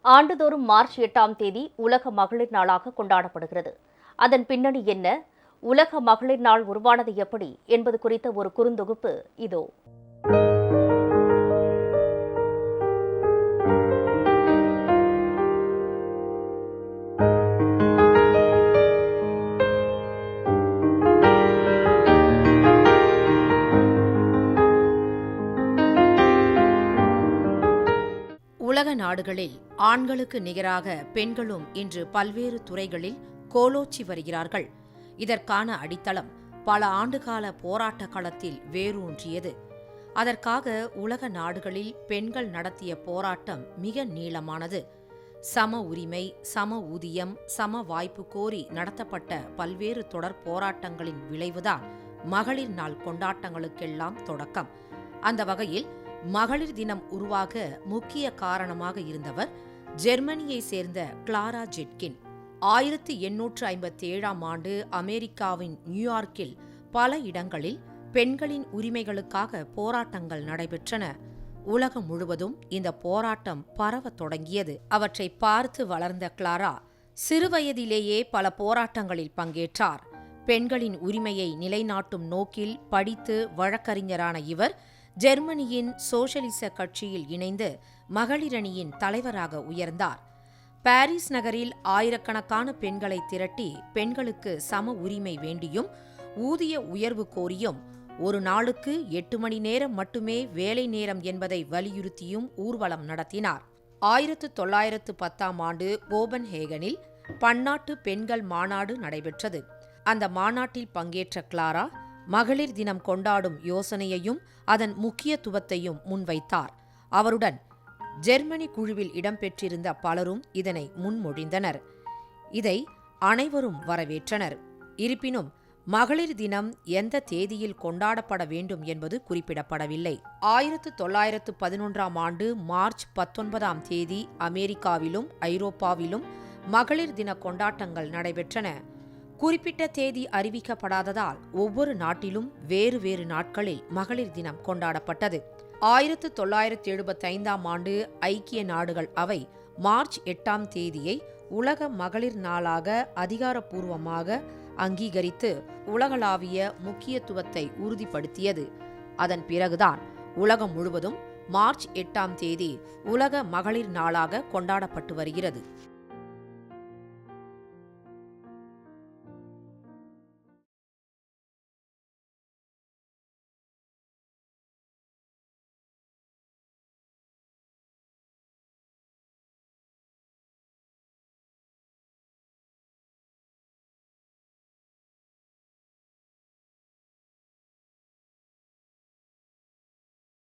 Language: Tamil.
ஆண்டுதோறும் மார்ச் எட்டாம் தேதி உலக மகளிர் நாளாக கொண்டாடப்படுகிறது. அதன் பின்னணி என்ன? உலக மகளிர் நாள் உருவானது எப்படி? என்பது குறித்த ஒரு குறுந்தொகுப்பு இதோ. உலக நாடுகளில் ஆண்களுக்கு நிகராக பெண்களும் இன்று பல்வேறு துறைகளில் கோலோச்சி வருகிறார்கள். இதற்கான அடித்தளம் பல ஆண்டுகால போராட்ட களத்தில் வேரூன்றியது. அதற்காக உலக நாடுகளில் பெண்கள் நடத்திய போராட்டம் மிக நீளமானது. சம உரிமை சம ஊதியம் சம வாய்ப்பு கோரி நடத்தப்பட்ட பல்வேறு தொடர் போராட்டங்களின் விளைவுதான் மகளிர் நாள் கொண்டாட்டங்களுக்கெல்லாம் தொடக்கம். அந்த வகையில் மகளிர் தினம் உருவாக முக்கிய காரணமாக இருந்தவர் ஜெர்மனியை சேர்ந்த கிளாரா ஜெட்கின். ஆயிரத்தி எண்ணூற்று ஐம்பத்தி ஏழாம் ஆண்டு அமெரிக்காவின் நியூயார்க்கில் பல இடங்களில் பெண்களின் உரிமைகளுக்காக போராட்டங்கள் நடைபெற்றன. உலகம் முழுவதும் இந்த போராட்டம் பரவத் தொடங்கியது. அவற்றை பார்த்து வளர்ந்த கிளாரா சிறுவயதிலேயே பல போராட்டங்களில் பங்கேற்றார். பெண்களின் உரிமையை நிலைநாட்டும் நோக்கில் படித்து வழக்கறிஞரான இவர் ஜெர்மனியின் சோஷலிச கட்சியில் இணைந்து மகளிரணியின் தலைவராக உயர்ந்தார். பாரிஸ் நகரில் ஆயிரக்கணக்கான பெண்களை திரட்டி பெண்களுக்கு சம உரிமை வேண்டியும் ஊதிய உயர்வு கோரியும் ஒரு நாளுக்கு எட்டு மணி நேரம் மட்டுமே வேலை நேரம் என்பதை வலியுறுத்தியும் ஊர்வலம் நடத்தினார். ஆயிரத்து தொள்ளாயிரத்து பத்தாம் ஆண்டு கோபன்ஹேகனில் பன்னாட்டு பெண்கள் மாநாடு நடைபெற்றது. அந்த மாநாட்டில் பங்கேற்ற கிளாரா மகளிர் தினம் கொண்டாடும் யோசனையையும் அதன் முக்கியத்துவத்தையும் முன்வைத்தார். அவருடன் ஜெர்மனி குழுவில் இடம்பெற்றிருந்த பலரும் இதனை முன்மொழிந்தனர். இதை அனைவரும் வரவேற்றனர். இருப்பினும் மகளிர் தினம் எந்த தேதியில் கொண்டாடப்பட வேண்டும் என்பது குறிப்பிடப்படவில்லை. ஆயிரத்து தொள்ளாயிரத்து பதினொன்றாம் ஆண்டு மார்ச் பத்தொன்பதாம் தேதி அமெரிக்காவிலும் ஐரோப்பாவிலும் மகளிர் தின கொண்டாட்டங்கள் நடைபெற்றன. குறிப்பிட்ட தேதி அறிவிக்கப்படாததால் ஒவ்வொரு நாட்டிலும் வேறு வேறு நாட்களில் மகளிர் தினம் கொண்டாடப்பட்டது. ஆயிரத்து தொள்ளாயிரத்து எழுபத்தைந்தாம் ஆண்டு ஐக்கிய நாடுகள் அவை மார்ச் எட்டாம் தேதியை உலக மகளிர் நாளாக அதிகாரப்பூர்வமாக அங்கீகரித்து உலகளாவிய முக்கியத்துவத்தை உறுதிப்படுத்தியது. அதன் பிறகுதான் உலகம் முழுவதும் மார்ச் எட்டாம் தேதி உலக மகளிர் நாளாக கொண்டாடப்பட்டு வருகிறது.